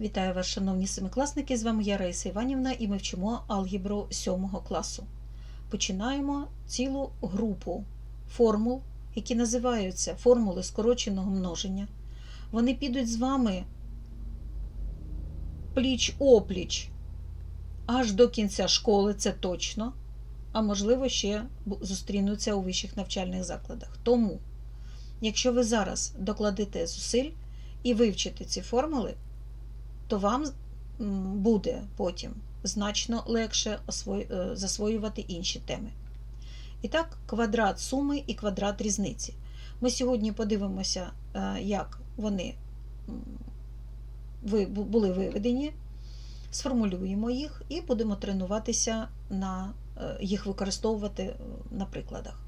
Вітаю вас, шановні семикласники! З вами я Раїса Іванівна і ми вчимо алгебру 7 класу. Починаємо цілу групу формул, які називаються формули скороченого множення. Вони підуть з вами пліч опліч аж до кінця школи, це точно, а можливо, ще зустрінуться у вищих навчальних закладах. Тому, якщо ви зараз докладете зусиль і вивчите ці формули, то вам буде потім значно легше е, засвоювати інші теми. І так, квадрат суми і квадрат різниці. Ми сьогодні подивимося, е, як вони були виведені, сформулюємо їх і будемо тренуватися на е, їх використовувати на прикладах.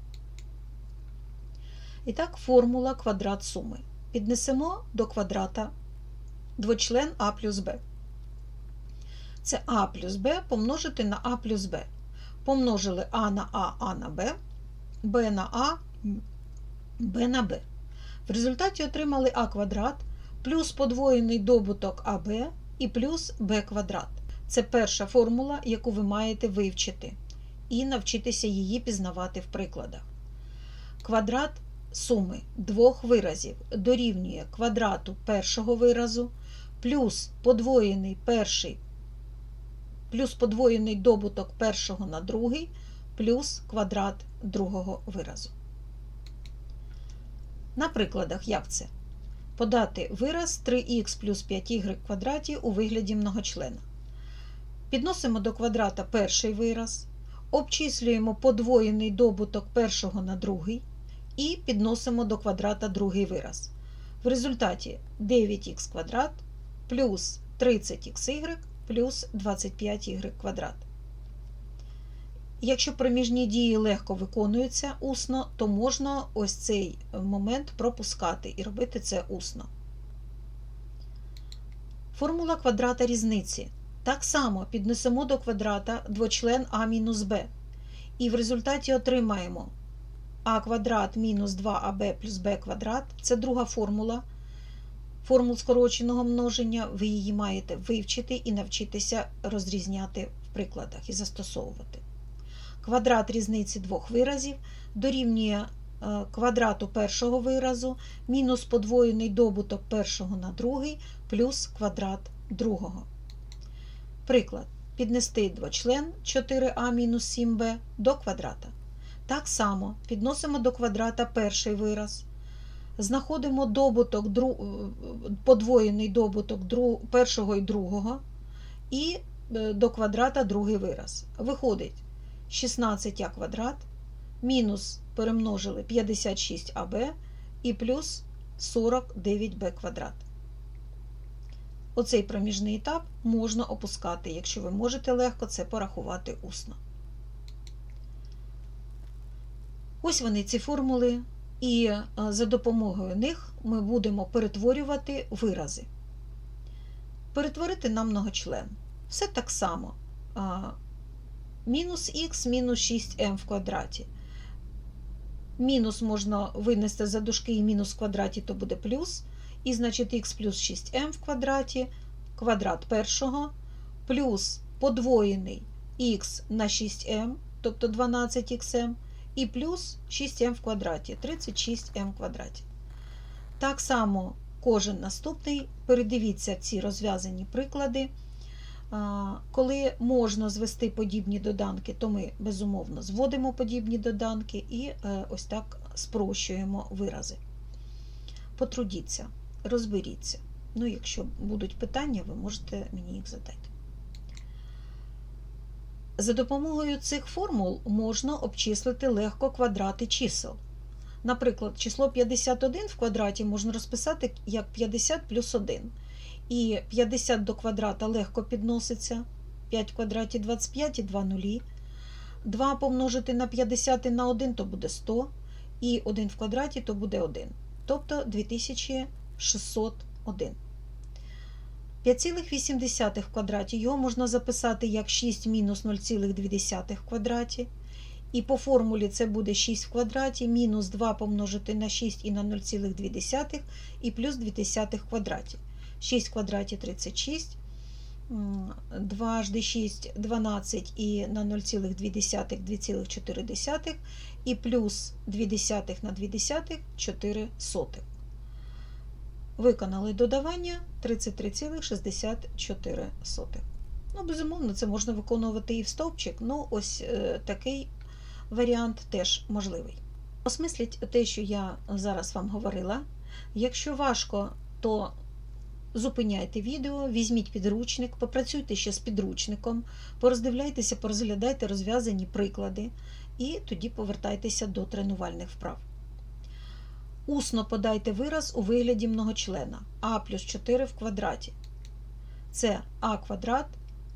І так, формула квадрат суми. Піднесемо до квадрата двочлен А плюс Б. Це А плюс Б помножити на А плюс Б. Помножили А на А, А на Б, Б на А, Б на Б. В результаті отримали А квадрат плюс подвоєний добуток АБ і плюс Б квадрат. Це перша формула, яку ви маєте вивчити і навчитися її пізнавати в прикладах. Квадрат суми двох виразів дорівнює квадрату першого виразу плюс подвоєний перший, плюс подвоєний добуток першого на другий, плюс квадрат другого виразу. На прикладах як це? Подати вираз 3х плюс 5y квадраті у вигляді многочлена. Підносимо до квадрата перший вираз, обчислюємо подвоєний добуток першого на другий і підносимо до квадрата другий вираз. В результаті 9х квадрат плюс 30xy плюс 25y квадрат. Якщо проміжні дії легко виконуються усно, то можна ось цей момент пропускати і робити це усно. Формула квадрата різниці. Так само піднесемо до квадрата двочлен а мінус b. І в результаті отримаємо а квадрат мінус 2аб плюс b квадрат. Це друга формула формул скороченого множення. Ви її маєте вивчити і навчитися розрізняти в прикладах і застосовувати. Квадрат різниці двох виразів дорівнює е, квадрату першого виразу мінус подвоєний добуток першого на другий плюс квадрат другого. Приклад. Піднести двочлен 4а мінус 7b до квадрата. Так само підносимо до квадрата перший вираз. Знаходимо добуток, е, подвоєний добуток першого і другого, і е, до квадрата другий вираз. Виходить 16а квадрат, мінус перемножили 56аб і плюс 49b квадрат. Оцей проміжний етап можна опускати, якщо ви можете легко це порахувати усно. Ось вони ці формули, і е, за допомогою них ми будемо перетворювати вирази. Перетворити на многочлен. Все так само. Мінус х мінус 6m в квадраті. Мінус можна винести за дужки і мінус в квадраті, то буде плюс. І значить х плюс 6m в квадраті, квадрат першого, плюс подвоєний х на 6m, тобто 12xm, і плюс 6m в квадраті, 36m в квадраті. Так само кожен наступний, передивіться ці розв'язані приклади. Коли можна звести подібні доданки, то ми безумовно зводимо подібні доданки і е, ось так спрощуємо вирази. Потрудіться, розберіться. Ну, якщо будуть питання, ви можете мені їх задати. За допомогою цих формул можна обчислити легко квадрати чисел. Наприклад, число 51 в квадраті можна розписати як 50 плюс 1. І 50 до квадрата легко підноситься. 5 в квадраті 25 і 2 нулі. 2 помножити на 50 і на 1 то буде 100. І 1 в квадраті то буде 1. Тобто 2601. 5,8 в квадраті його можна записати як 6 мінус 0,2 в квадраті. І по формулі це буде 6 в квадраті, мінус 2 помножити на 6 і на 0,2 і плюс 2 в квадраті. 6 в квадраті 36, 2 жди 6 12 і на 0,2 2,4 і плюс 2 на 2 десятих 4 сотих. Виконали додавання 33,64. Ну, безумовно, це можна виконувати і в стовпчик, ну ось е, такий варіант теж можливий. Осмисліть те, що я зараз вам говорила. Якщо важко, то зупиняйте відео, візьміть підручник, попрацюйте ще з підручником, пороздивляйтеся, порозглядайте розв'язані приклади і тоді повертайтеся до тренувальних вправ. Усно подайте вираз у вигляді многочлена а плюс 4 в квадраті. Це а квадрат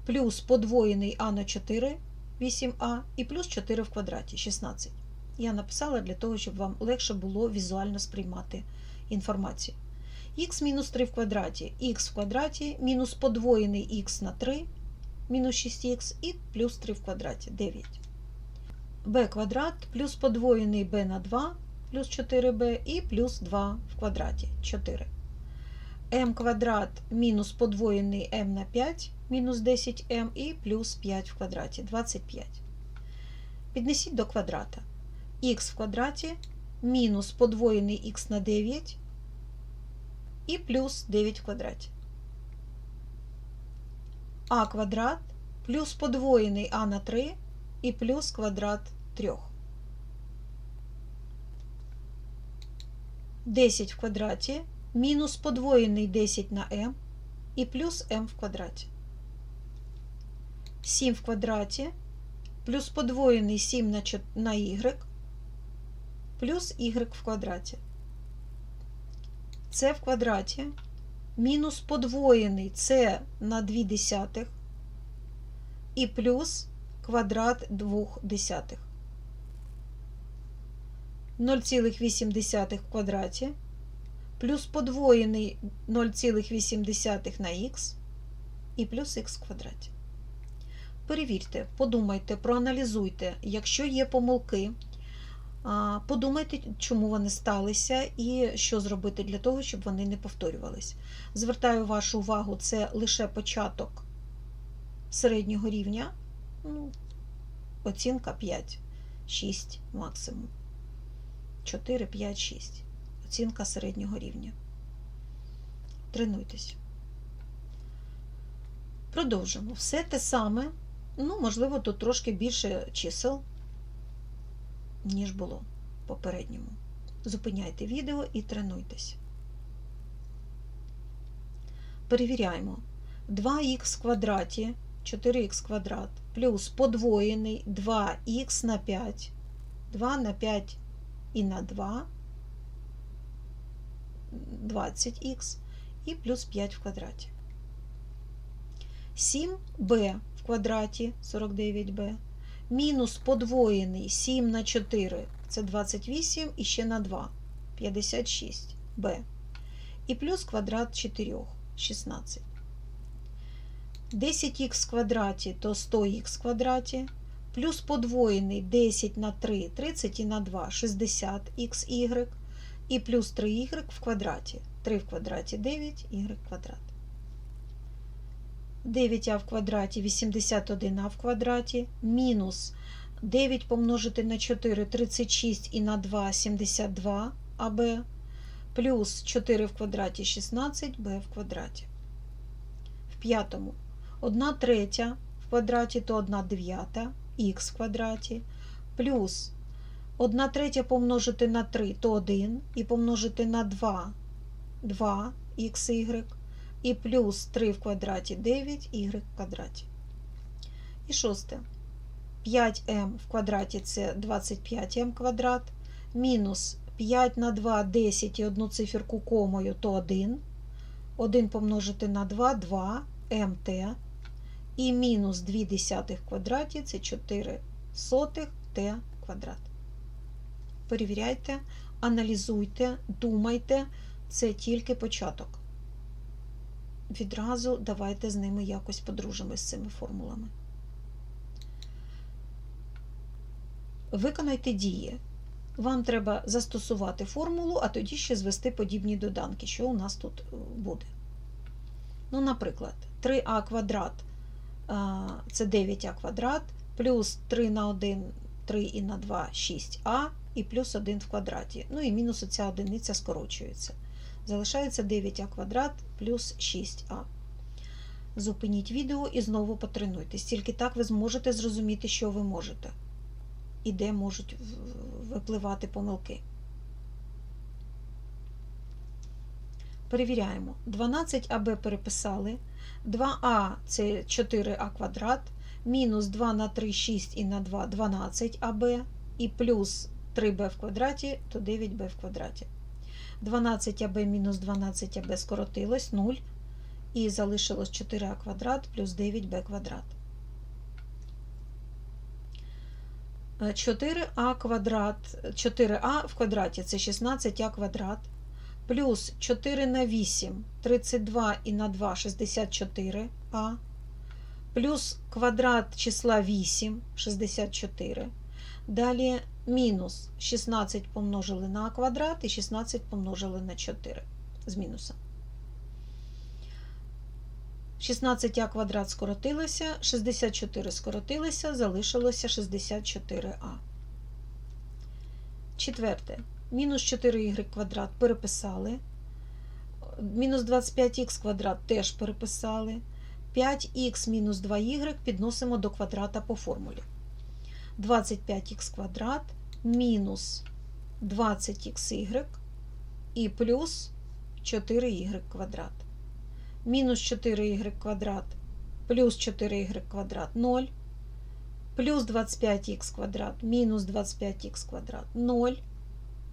плюс подвоєний а на 4 8а і плюс 4 в квадраті 16. Я написала для того, щоб вам легше було візуально сприймати інформацію. х мінус 3 в квадраті, х в квадраті мінус подвоєний х на 3 мінус 6х і плюс 3 в квадраті 9. b квадрат плюс подвоєний b на 2 плюс 4b і плюс 2 в квадраті 4. m квадрат мінус подвоєний m на 5 мінус 10m і плюс 5 в квадраті 25. Піднесіть до квадрата х в квадраті мінус подвоєний х на 9 і плюс 9 в квадраті. а квадрат плюс подвоєний а на 3 і плюс квадрат 3. 10 в квадраті мінус подвоєний 10 на m і плюс m в квадраті. 7 в квадраті плюс подвоєний 7 на, на y плюс y в квадраті. Це в квадраті мінус подвоєний це на 2 десятих і плюс квадрат 2 десятих. 0,8 в квадраті плюс подвоєний 0,8 на х і плюс х в квадраті. Перевірте, подумайте, проаналізуйте, якщо є помилки, подумайте, чому вони сталися і що зробити для того, щоб вони не повторювались. Звертаю вашу увагу, це лише початок середнього рівня, ну, оцінка 5, 6 максимум. 4, 5, 6. Оцінка середнього рівня. Тренуйтесь. Продовжимо. Все те саме. Ну, можливо, тут трошки більше чисел, ніж було попередньому. Зупиняйте відео і тренуйтесь. Перевіряємо. 2х в квадраті, 4х квадрат, плюс подвоєний 2х на 5, 2 на 5 і на 2 20х і плюс 5 в квадраті. 7b в квадраті 49b, мінус подвоєний 7 на 4 це 28 і ще на 2 56b. І плюс квадрат 4 16. 10х в квадраті то 100х в квадраті, плюс подвоєний 10 на 3 30 і на 2 60xy, і плюс 3y в квадраті. 3 в квадраті 9y квадрат. 9а в квадраті 81а в квадраті, мінус 9 помножити на 4 36 і на 2 72 аб, плюс 4 в квадраті 16b в квадраті. В п'ятому 1 третя в квадраті то 1 дев'ята х в квадраті, плюс 1 третя помножити на 3 то 1, і помножити на 2 2 xy, і плюс 3 в квадраті 9 y в квадраті. І шосте. 5m в квадраті це 25m квадрат, мінус 5 на 2 10 і одну циферку комою то 1. 1 помножити на 2 2 mt. І мінус 2 десятих квадраті це 4 сотих t квадрат. Перевіряйте, аналізуйте, думайте, це тільки початок. Відразу давайте з ними якось подружимось з цими формулами. Виконайте дії. Вам треба застосувати формулу, а тоді ще звести подібні доданки, що у нас тут буде. Ну, наприклад, 3а квадрат це 9а квадрат, плюс 3 на 1, 3 і на 2 6а, і плюс 1 в квадраті. Ну і мінус оця одиниця скорочується. Залишається 9а квадрат плюс 6а. Зупиніть відео і знову потренуйтесь. Тільки так ви зможете зрозуміти, що ви можете. І де можуть випливати помилки. Перевіряємо. 12АБ переписали. 2А це 4А квадрат, мінус 2 на 3 6 і на 2 12АБ, і плюс 3b в квадраті, то 9b в квадраті. 12АБ мінус 12АБ скоротилось 0, і залишилось 4а квадрат плюс 9b квадрат. Е, 4а квадрат, 4а в квадраті це 16а квадрат, плюс 4 на 8 32 і на 2 64а, плюс квадрат числа 8 64. Далі мінус 16 помножили на квадрат і 16 помножили на 4 з мінусом. 16а квадрат скоротилося, 64 скоротилося, залишилося 64а. Четверте. Мінус 4y квадрат переписали. Мінус 25х квадрат теж переписали. 5х мінус 2y підносимо до квадрата по формулі. 25х квадрат мінус 20xy і плюс 4y квадрат. Мінус 4y квадрат плюс 4y квадрат 0. Плюс 25х квадрат мінус 25х квадрат 0.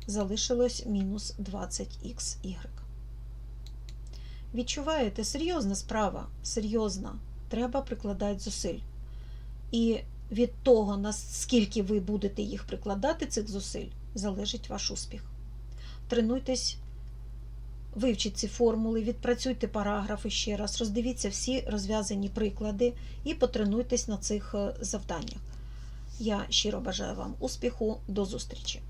Залишилось мінус 20xy. Відчуваєте, серйозна справа, серйозна. Треба прикладати зусиль. І від того, наскільки ви будете їх прикладати, цих зусиль, залежить ваш успіх. Тренуйтесь, вивчіть ці формули, відпрацюйте параграфи ще раз, роздивіться всі розв'язані приклади і потренуйтесь на цих е, завданнях. Я щиро бажаю вам успіху, до зустрічі!